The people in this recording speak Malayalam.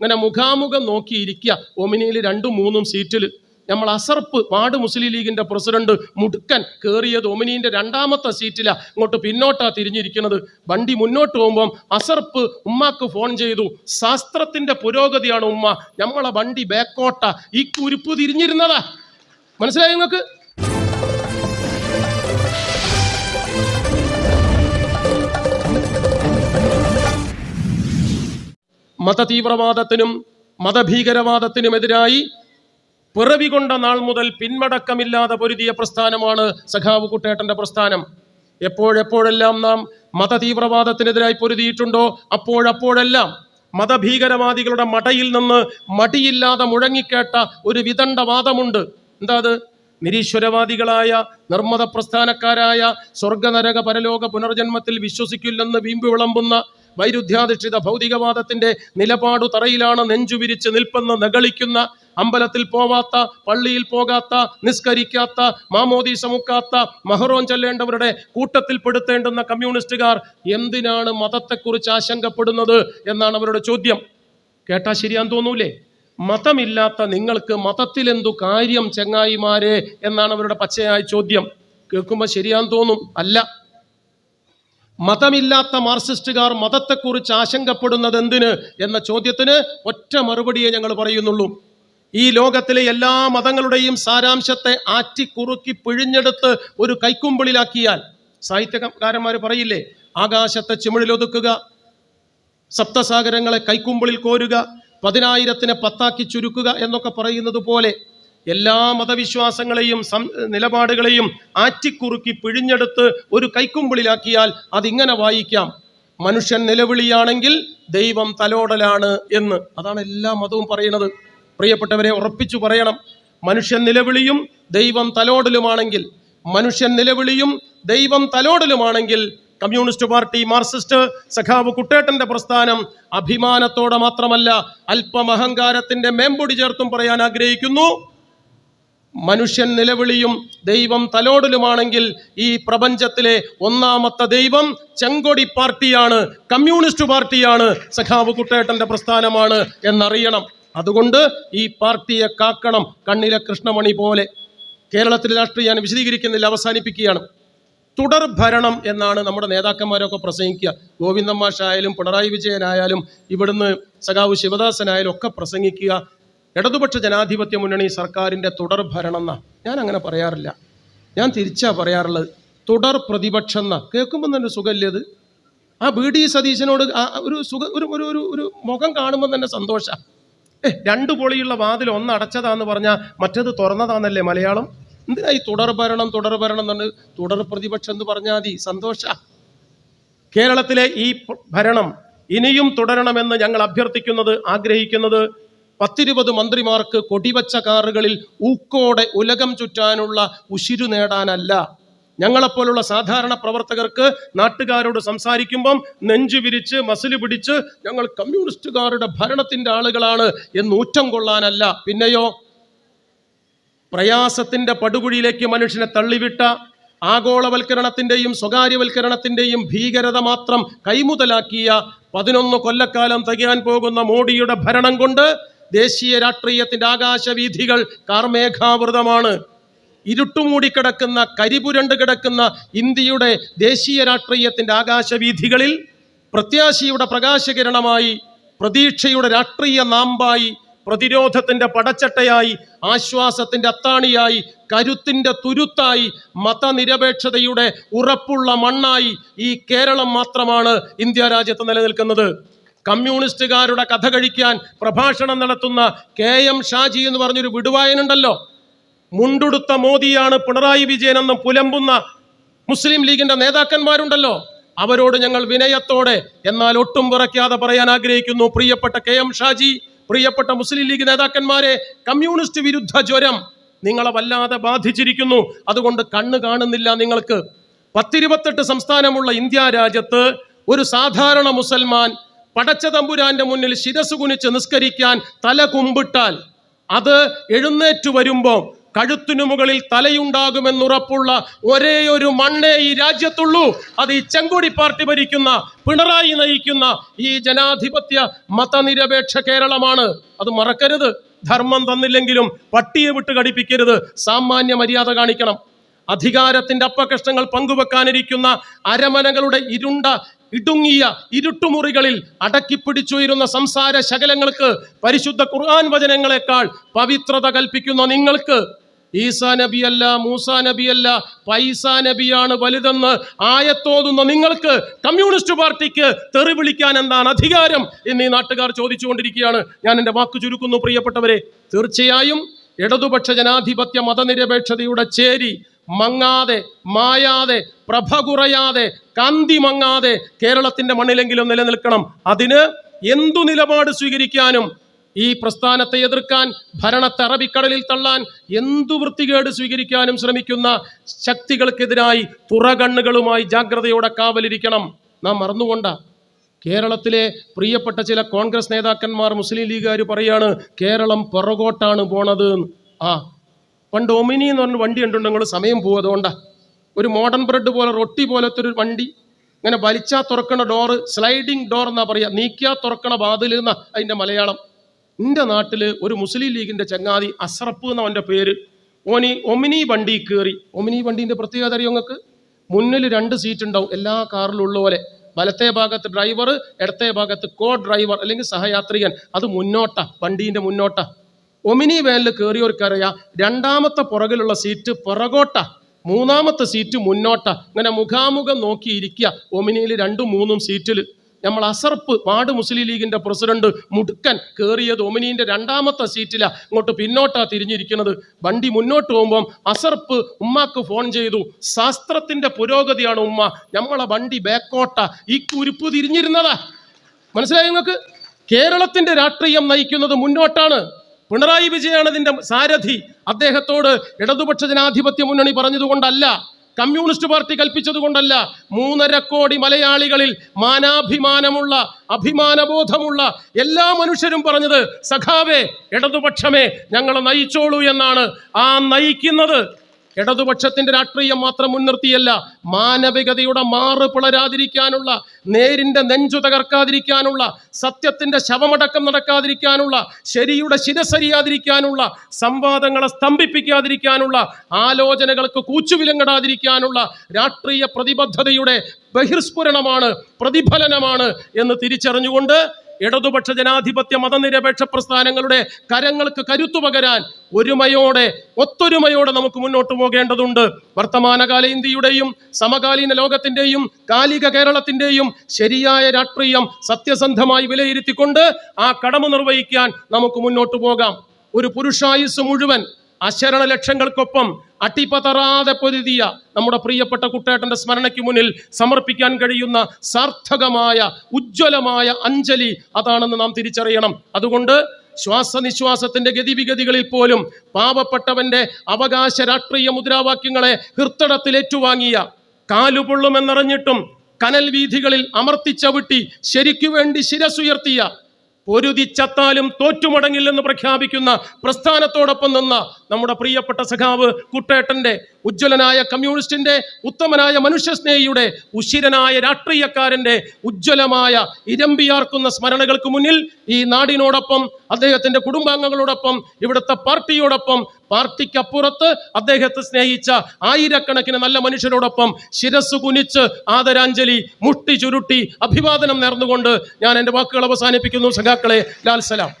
ഇങ്ങനെ മുഖാമുഖം നോക്കിയിരിക്കുക. ഒമിനിയിൽ രണ്ടും മൂന്നും സീറ്റിൽ നമ്മൾ അസർപ്പ് വാർഡ് മുസ്ലിം ലീഗിന്റെ പ്രസിഡന്റ് മുടുക്കൻ കയറിയത് ഒമിനീന്റെ രണ്ടാമത്തെ സീറ്റിലാ. ഇങ്ങോട്ട് പിന്നോട്ടാ തിരിഞ്ഞിരിക്കുന്നത്. വണ്ടി മുന്നോട്ട് പോകുമ്പം അസർപ്പ് ഉമ്മാക്ക് ഫോൺ ചെയ്തു. ശാസ്ത്രത്തിന്റെ പുരോഗതിയാണ് ഉമ്മ. നമ്മളെ വണ്ടി ബാക്കോട്ട ഈ കുരുപ്പ് തിരിഞ്ഞിരുന്നതാ. മനസ്സിലായി നിങ്ങൾക്ക്? മതതീവ്രവാദത്തിനും മതഭീകരവാദത്തിനുമെതിരായി പിറവി കൊണ്ട നാൾ മുതൽ പിന്മടക്കമില്ലാതെ പൊരുതിയ പ്രസ്ഥാനമാണ് സഖാവ് കുട്ടേട്ടന്റെ പ്രസ്ഥാനം. എപ്പോഴെപ്പോഴെല്ലാം നാം മതതീവ്രവാദത്തിനെതിരായി പൊരുതിയിട്ടുണ്ടോ? അപ്പോഴപ്പോഴെല്ലാം മതഭീകരവാദികളുടെ മടയിൽ നിന്ന് മടിയില്ലാതെ മുഴങ്ങിക്കേട്ട ഒരു വിദണ്ഡവാദമുണ്ട്. എന്താ അത്? നിരീശ്വരവാദികളായ നിർമ്മത പ്രസ്ഥാനക്കാരായ സ്വർഗനരക പരലോക പുനർജന്മത്തിൽ വിശ്വസിക്കില്ലെന്ന് വീമ്പ് വിളമ്പുന്ന വൈരുദ്ധ്യാധിഷ്ഠിത ഭൗതികവാദത്തിന്റെ നിലപാടു തറയിലാണ് നെഞ്ചുവിരിച്ച് നിൽപ്പെന്ന് നകളിക്കുന്ന അമ്പലത്തിൽ പോവാത്ത പള്ളിയിൽ പോകാത്ത നിസ്കരിക്കാത്ത മാമോദീസ മുക്കാത്ത മഹറോൻ ചെല്ലേണ്ടവരുടെ കൂട്ടത്തിൽ പെടുത്തേണ്ടുന്ന കമ്മ്യൂണിസ്റ്റുകാർ എന്തിനാണ് മതത്തെക്കുറിച്ച് ആശങ്കപ്പെടുന്നത് എന്നാണ് അവരുടെ ചോദ്യം. കേട്ടാ ശരിയാൻ തോന്നൂലേ? മതമില്ലാത്ത നിങ്ങൾക്ക് മതത്തിലെന്തു കാര്യം ചെങ്ങായിമാരെ? എന്നാണ് അവരുടെ പച്ചയായ ചോദ്യം. കേൾക്കുമ്പോൾ ശരിയാൻ തോന്നും. അല്ല. മതമില്ലാത്ത മാർക്സിസ്റ്റുകാർ മതത്തെക്കുറിച്ച് ആശങ്കപ്പെടുന്നത് എന്തിന് എന്ന ചോദ്യത്തിന് ഒറ്റ മറുപടിയെ ഞങ്ങൾ പറയുന്നുള്ളൂ. ഈ ലോകത്തിലെ എല്ലാ മതങ്ങളുടെയും സാരാംശത്തെ ആറ്റിക്കുറുക്കി പിഴിഞ്ഞെടുത്ത് ഒരു കൈക്കുമ്പിളിലാക്കിയാൽ സാഹിത്യകാരന്മാർ പറയില്ലേ ആകാശത്തെ ചിമിഴിലൊതുക്കുക സപ്തസാഗരങ്ങളെ കൈക്കുമ്പിളിൽ കോരുക പതിനായിരത്തിനെ പത്താക്കി ചുരുക്കുക എന്നൊക്കെ പറയുന്നത് പോലെ എല്ലാ മതവിശ്വാസങ്ങളെയും നിലപാടുകളെയും ആറ്റിക്കുറുക്കി പിഴിഞ്ഞെടുത്ത് ഒരു കൈക്കുമ്പിളിലാക്കിയാൽ അതിങ്ങനെ വായിക്കാം. മനുഷ്യൻ നിലവിളിയാണെങ്കിൽ ദൈവം തലോടലാണ് എന്ന്. അതാണ് എല്ലാ മതവും പറയുന്നത്. പ്രിയപ്പെട്ടവരെ ഉറപ്പിച്ചു പറയണം. മനുഷ്യൻ നിലവിളിയും ദൈവം തലോടലുമാണെങ്കിൽ മനുഷ്യൻ നിലവിളിയും ദൈവം തലോടലുമാണെങ്കിൽ കമ്മ്യൂണിസ്റ്റ് പാർട്ടി മാർക്സിസ്റ്റ് സഖാവ് കുട്ടേട്ടന്റെ പ്രസ്ഥാനം അഭിമാനത്തോടെ മാത്രമല്ല അല്പം അഹങ്കാരത്തിന്റെ മേമ്പൊടി ചേർത്തും പറയാൻ ആഗ്രഹിക്കുന്നു. മനുഷ്യൻ നിലവിളിയും ദൈവം തലോടലുമാണെങ്കിൽ ഈ പ്രപഞ്ചത്തിലെ ഒന്നാമത്തെ ദൈവം ചെങ്കൊടി പാർട്ടിയാണ് കമ്മ്യൂണിസ്റ്റ് പാർട്ടിയാണ് സഖാവ് കുട്ടേട്ടന്റെ പ്രസ്ഥാനമാണ് എന്നറിയണം. അതുകൊണ്ട് ഈ പാർട്ടിയെ കാക്കണം കണ്ണിലെ കൃഷ്ണമണി പോലെ. കേരളത്തിലെ രാഷ്ട്രീയം ഞാൻ വിശദീകരിക്കുന്നില്ല അവസാനിപ്പിക്കുകയാണ്. തുടർ ഭരണം എന്നാണ് നമ്മുടെ നേതാക്കന്മാരൊക്കെ പ്രസംഗിക്കുക. ഗോവിന്ദൻ മാഷായാലും പിണറായി വിജയനായാലും ഇവിടുന്ന് സഖാവ് ശിവദാസനായാലും ഒക്കെ പ്രസംഗിക്കുക. ഇടതുപക്ഷ ജനാധിപത്യ മുന്നണി സർക്കാരിന്റെ തുടർ ഭരണം ഞാൻ അങ്ങനെ പറയാറില്ല. ഞാൻ തിരിച്ചാ പറയാറുള്ളത്. തുടർ പ്രതിപക്ഷം എന്ന. കേൾക്കുമ്പോൾ തന്നെ സുഖമില്ലേ അത് ആ ബി ഡി സതീശനോട് ഒരു സുഖ ഒരു ഒരു ഒരു ഒരു മുഖം കാണുമ്പോൾ തന്നെ സന്തോഷമാണ് ഏ രണ്ട് പൊളിയുള്ള വാതിൽ ഒന്ന് അടച്ചതാന്ന് പറഞ്ഞാൽ മറ്റേത് തുറന്നതാന്നല്ലേ മലയാളം? എന്തിനാ ഈ തുടർ ഭരണം തുടർ ഭരണം എന്ന് തുടർ പ്രതിപക്ഷം എന്ന് പറഞ്ഞാൽ മതി? സന്തോഷ. കേരളത്തിലെ ഈ ഭരണം ഇനിയും തുടരണമെന്ന് ഞങ്ങൾ അഭ്യർത്ഥിക്കുന്നത് ആഗ്രഹിക്കുന്നത് പത്തിരുപത് മന്ത്രിമാർക്ക് കൊടിവച്ച കാറുകളിൽ ഊക്കോടെ ഉലകം ചുറ്റാനുള്ള ഉശിരു നേടാനല്ല. ഞങ്ങളെപ്പോലുള്ള സാധാരണ പ്രവർത്തകർക്ക് നാട്ടുകാരോട് സംസാരിക്കുമ്പം നെഞ്ചു വിരിച്ച് മസിൽ പിടിച്ച് ഞങ്ങൾ കമ്മ്യൂണിസ്റ്റുകാരുടെ ഭരണത്തിന്റെ ആളുകളാണ് എന്ന് ഊറ്റം കൊള്ളാനല്ല. പിന്നെയോ പ്രയാസത്തിന്റെ പടുകുഴിയിലേക്ക് മനുഷ്യനെ തള്ളിവിട്ട ആഗോളവൽക്കരണത്തിന്റെയും സ്വകാര്യവൽക്കരണത്തിന്റെയും ഭീകരത മാത്രം കൈമുതലാക്കിയ പതിനൊന്ന് കൊല്ലക്കാലം തികയാൻ പോകുന്ന മോഡിയുടെ ഭരണം കൊണ്ട് ദേശീയ രാഷ്ട്രീയത്തിന്റെ ആകാശവീഥികൾ കാർമേഘാവൃതമാണ്. ഇരുട്ടുമൂടിക്കിടക്കുന്ന കരിപുരണ്ട് കിടക്കുന്ന ഇന്ത്യയുടെ ദേശീയ രാഷ്ട്രീയത്തിന്റെ ആകാശവീഥികളിൽ പ്രത്യാശയുടെ പ്രകാശകിരണമായി പ്രതീക്ഷയുടെ രാഷ്ട്രീയ നാമ്പായി പ്രതിരോധത്തിന്റെ പടച്ചട്ടയായി ആശ്വാസത്തിന്റെ അത്താണിയായി കരുത്തിന്റെ തുരുത്തായി മതനിരപേക്ഷതയുടെ ഉറപ്പുള്ള മണ്ണായി ഈ കേരളം മാത്രമാണ് ഇന്ത്യ രാജ്യത്ത് നിലനിൽക്കുന്നത്. കമ്മ്യൂണിസ്റ്റുകാരുടെ കഥ കഴിക്കാൻ പ്രഭാഷണം നടത്തുന്ന കെ എം ഷാജി എന്ന് പറഞ്ഞൊരു വിടുവായനുണ്ടല്ലോ. മുണ്ടുടുത്ത മോദിയാണ് പിണറായി വിജയൻ എന്ന് പുലമ്പുന്ന മുസ്ലിം ലീഗിന്റെ നേതാക്കന്മാരുണ്ടല്ലോ. അവരോട് ഞങ്ങൾ വിനയത്തോടെ എന്നാൽ ഒട്ടും വിറയ്ക്കാതെ പറയാൻ ആഗ്രഹിക്കുന്നു. പ്രിയപ്പെട്ട കെ എം ഷാജി പ്രിയപ്പെട്ട മുസ്ലിം ലീഗ് നേതാക്കന്മാരെ കമ്മ്യൂണിസ്റ്റ് വിരുദ്ധ ജ്വരം നിങ്ങളെ വല്ലാതെ ബാധിച്ചിരിക്കുന്നു. അതുകൊണ്ട് കണ്ണ് കാണുന്നില്ല നിങ്ങൾക്ക്. പത്തിരുപത്തെട്ട് സംസ്ഥാനമുള്ള ഇന്ത്യ രാജ്യത്ത് ഒരു സാധാരണ മുസൽമാൻ പടച്ച തമ്പുരാന്റെ മുന്നിൽ ശിരസ് കുനിച്ച് നിസ്കരിക്കാൻ തല കുമ്പിട്ടാൽ അത് എഴുന്നേറ്റു വരുമ്പോൾ കഴുത്തിനു മുകളിൽ തലയുണ്ടാകുമെന്നുറപ്പുള്ള ഒരേ ഒരു മണ്ണേ ഈ രാജ്യത്തുള്ളൂ. അത് ഈ ചെങ്കൊടി പാർട്ടി ഭരിക്കുന്ന പിണറായി നയിക്കുന്ന ഈ ജനാധിപത്യ മതനിരപേക്ഷ കേരളമാണ്. അത് മറക്കരുത്. ധർമ്മം തന്നില്ലെങ്കിലും പട്ടിയെ വിട്ട് കടിപ്പിക്കരുത്. സാമാന്യ മര്യാദ കാണിക്കണം. അധികാരത്തിന്റെ അപ്പകഷ്ടങ്ങൾ പങ്കുവെക്കാനിരിക്കുന്ന അരമനകളുടെ ഇരുണ്ട ഇടുങ്ങിയ ഇരുട്ടുമുറികളിൽ അടക്കിപ്പിടിച്ചുയരുന്ന സംസാര ശകലങ്ങൾക്ക് പരിശുദ്ധ ഖുർആൻ വചനങ്ങളെക്കാൾ പവിത്രത കൽപ്പിക്കുന്ന നിങ്ങൾക്ക് ഈസാ നബിയല്ല മൂസാ നബിയല്ല പൈസ നബിയാണ് വലുതെന്ന് ആയത്തോതുന്ന നിങ്ങൾക്ക് കമ്മ്യൂണിസ്റ്റ് പാർട്ടിക്ക് തെറി വിളിക്കാൻ എന്താണ് അധികാരം എന്ന് നാട്ടുകാർ ചോദിച്ചുകൊണ്ടിരിക്കുകയാണ്. ഞാൻ എന്റെ വാക്ക് ചുരുക്കുന്നു പ്രിയപ്പെട്ടവരെ. തീർച്ചയായും ഇടതുപക്ഷ ജനാധിപത്യ മതനിരപേക്ഷതയുടെ ചേരി മങ്ങാതെ മായാതെ പ്രഭ കുറയാതെ കാന്തി മങ്ങാതെ കേരളത്തിന്റെ മണ്ണിലെങ്കിലും നിലനിൽക്കണം. അതിന് എന്തു നിലപാട് സ്വീകരിക്കാനും ഈ പ്രസ്ഥാനത്തെ എതിർക്കാൻ ഭരണത്തെ അറബിക്കടലിൽ തള്ളാൻ എന്തു വൃത്തികേട് സ്വീകരിക്കാനും ശ്രമിക്കുന്ന ശക്തികൾക്കെതിരായി തുറകണ്ണുകളുമായി ജാഗ്രതയോടെ കാവലിരിക്കണം. നാം മറന്നുകൊണ്ട. കേരളത്തിലെ പ്രിയപ്പെട്ട ചില കോൺഗ്രസ് നേതാക്കന്മാർ മുസ്ലിം ലീഗുകാർ പറയാണ് കേരളം പുറകോട്ടാണ് പോണത്. ആ പണ്ട് ഒമിനി എന്ന് പറഞ്ഞ വണ്ടി കണ്ടുണ്ട് നിങ്ങൾ സമയം പോകും. അതുകൊണ്ടാ. ഒരു മോഡേൺ ബ്രെഡ് പോലെ റൊട്ടി പോലത്തെ ഒരു വണ്ടി. ഇങ്ങനെ വലിച്ചാ തുറക്കണ ഡോറ് സ്ലൈഡിങ് ഡോർ എന്നാ പറയുക നീക്കിയാ തുറക്കണ വാതിൽ എന്നാ അതിന്റെ മലയാളം. എന്റെ നാട്ടിൽ ഒരു മുസ്ലിം ലീഗിന്റെ ചങ്ങാതി അസറപ്പ് എന്ന അവന്റെ പേര്. ഓനി ഒമിനി വണ്ടി കയറി. ഒമിനി വണ്ടീന്റെ പ്രത്യേകത അറിയോ നിങ്ങൾക്ക് മുന്നിൽ രണ്ട് സീറ്റ് ഉണ്ടാവും. എല്ലാ കാറിലും ഉള്ള പോലെ. വലത്തെ ഭാഗത്ത് ഡ്രൈവർ ഇടത്തെ ഭാഗത്ത് കോ ഡ്രൈവർ അല്ലെങ്കിൽ സഹയാത്രികൻ. അത് മുന്നോട്ട. വണ്ടീന്റെ മുന്നോട്ട. ഒമിനി വാനിൽ കയറിയവർക്കറിയാം രണ്ടാമത്തെ പുറകിലുള്ള സീറ്റ് പുറകോട്ട. മൂന്നാമത്തെ സീറ്റ് മുന്നോട്ട. ഇങ്ങനെ മുഖാമുഖം നോക്കിയിരിക്കുക ഒമിനിയിൽ രണ്ടും മൂന്നും സീറ്റിൽ നമ്മൾ അസർപ്പ് വാർഡ് മുസ്ലിം ലീഗിന്റെ പ്രസിഡന്റ് മുടുക്കൻ കയറിയത് ഒമിനീന്റെ രണ്ടാമത്തെ സീറ്റിലാണ് ഇങ്ങോട്ട് പിന്നോട്ടാ തിരിഞ്ഞിരിക്കുന്നത്. വണ്ടി മുന്നോട്ട് പോകുമ്പം അസർപ്പ് ഉമ്മാക്ക് ഫോൺ ചെയ്തു. ശാസ്ത്രത്തിന്റെ പുരോഗതിയാണ് ഉമ്മ. നമ്മളെ വണ്ടി ബാക്കോട്ട ഈ കുരിപ്പ് തിരിഞ്ഞിരുന്നതാ. മനസ്സിലായി നിങ്ങൾക്ക്? കേരളത്തിന്റെ രാഷ്ട്രീയം നയിക്കുന്നത് മുന്നോട്ടാണ്. പിണറായി വിജയാണ് ഇതിന്റെ സാരഥി. അദ്ദേഹത്തോട് ഇടതുപക്ഷ ജനാധിപത്യ മുന്നണി പറഞ്ഞതുകൊണ്ടല്ല കമ്മ്യൂണിസ്റ്റ് പാർട്ടി കൽപ്പിച്ചതുകൊണ്ടല്ല മൂന്നര കോടി മലയാളികളിൽ മാനാഭിമാനമുള്ള അഭിമാനബോധമുള്ള എല്ലാ മനുഷ്യരും പറഞ്ഞത് സഖാവേ ഇടതുപക്ഷമേ ഞങ്ങളെ നയിച്ചോളൂ എന്നാണ്. ആ നയിക്കുന്നത് ഇടതുപക്ഷത്തിന്റെ രാഷ്ട്രീയം മാത്രം മുൻനിർത്തിയല്ല മാനവികതയുടെ മാറ് പിളരാതിരിക്കാനുള്ള നേരിന്റെ നെഞ്ചു തകർക്കാതിരിക്കാനുള്ള സത്യത്തിന്റെ ശവമടക്കം നടക്കാതിരിക്കാനുള്ള ശരിയുടെ ശിരസരിയാതിരിക്കാനുള്ള സംവാദങ്ങളെ സ്തംഭിപ്പിക്കാതിരിക്കാനുള്ള ആലോചനകൾക്ക് കൂച്ചുവിലങ്ങടാതിരിക്കാനുള്ള രാഷ്ട്രീയ പ്രതിബദ്ധതയുടെ ബഹിർസ്ഫുരണമാണ് പ്രതിഫലനമാണ് എന്ന് തിരിച്ചറിഞ്ഞുകൊണ്ട് ഇടതുപക്ഷ ജനാധിപത്യ മതനിരപേക്ഷ പ്രസ്ഥാനങ്ങളുടെ കരങ്ങൾക്ക് കരുത്തു പകരാൻ ഒരുമയോടെ ഒത്തൊരുമയോടെ നമുക്ക് മുന്നോട്ട് പോകേണ്ടതുണ്ട്. വർത്തമാനകാല ഇന്ത്യയുടെയും സമകാലീന ലോകത്തിന്റെയും കാലിക കേരളത്തിന്റെയും ശരിയായ രാഷ്ട്രീയം സത്യസന്ധമായി വിലയിരുത്തിക്കൊണ്ട് ആ കടമ നിർവഹിക്കാൻ നമുക്ക് മുന്നോട്ട് പോകാം. ഒരു പുരുഷായുസ് മുഴുവൻ അശരണ ലക്ഷങ്ങൾക്കൊപ്പം അട്ടിപ്പതറാതെ പൊരുതിയ നമ്മുടെ പ്രിയപ്പെട്ട കുട്ടേട്ടന്റെ സ്മരണയ്ക്ക് മുന്നിൽ സമർപ്പിക്കാൻ കഴിയുന്ന സാർത്ഥകമായ ഉജ്ജ്വലമായ അഞ്ജലി അതാണെന്ന് നാം തിരിച്ചറിയണം. അതുകൊണ്ട് ശ്വാസനിശ്വാസത്തിന്റെ ഗതിവിഗതികളിൽ പോലും പാവപ്പെട്ടവന്റെ അവകാശ രാഷ്ട്രീയ മുദ്രാവാക്യങ്ങളെ ഹൃത്തടത്തിൽ ഏറ്റുവാങ്ങിയ കാലുപൊള്ളുമെന്നറിഞ്ഞിട്ടും കനൽ വീഥികളിൽ അമർത്തിച്ചവിട്ടി ശരിക്കു വേണ്ടി ശിരസുയർത്തിയ പൊരുതിച്ചത്താലും തോറ്റുമടങ്ങില്ലെന്ന് പ്രഖ്യാപിക്കുന്ന പ്രസ്ഥാനത്തോടൊപ്പം നിന്ന നമ്മുടെ പ്രിയപ്പെട്ട സഖാവ് കുട്ടേട്ടന്റെ ഉജ്ജ്വലനായ കമ്മ്യൂണിസ്റ്റിന്റെ ഉത്തമനായ മനുഷ്യസ്നേഹിയുടെ ഉശിരനായ രാഷ്ട്രീയക്കാരന്റെ ഉജ്ജ്വലമായ ഇരമ്പിയാർക്കുന്ന സ്മരണകൾക്ക് മുന്നിൽ ഈ നാടിനോടൊപ്പം അദ്ദേഹത്തിന്റെ കുടുംബാംഗങ്ങളോടൊപ്പം ഇവിടുത്തെ പാർട്ടിയോടൊപ്പം പാർട്ടിക്കപ്പുറത്ത് അദ്ദേഹത്തെ സ്നേഹിച്ച ആയിരക്കണക്കിന് നല്ല മനുഷ്യരോടൊപ്പം ശിരസ് കുനിച്ച് ആദരാഞ്ജലി മുട്ടി ചുരുട്ടി അഭിവാദനം നേർന്നുകൊണ്ട് ഞാൻ എന്റെ വാക്കുകൾ അവസാനിപ്പിക്കുന്നു. സഖാക്കളെ ലാൽ സലാം.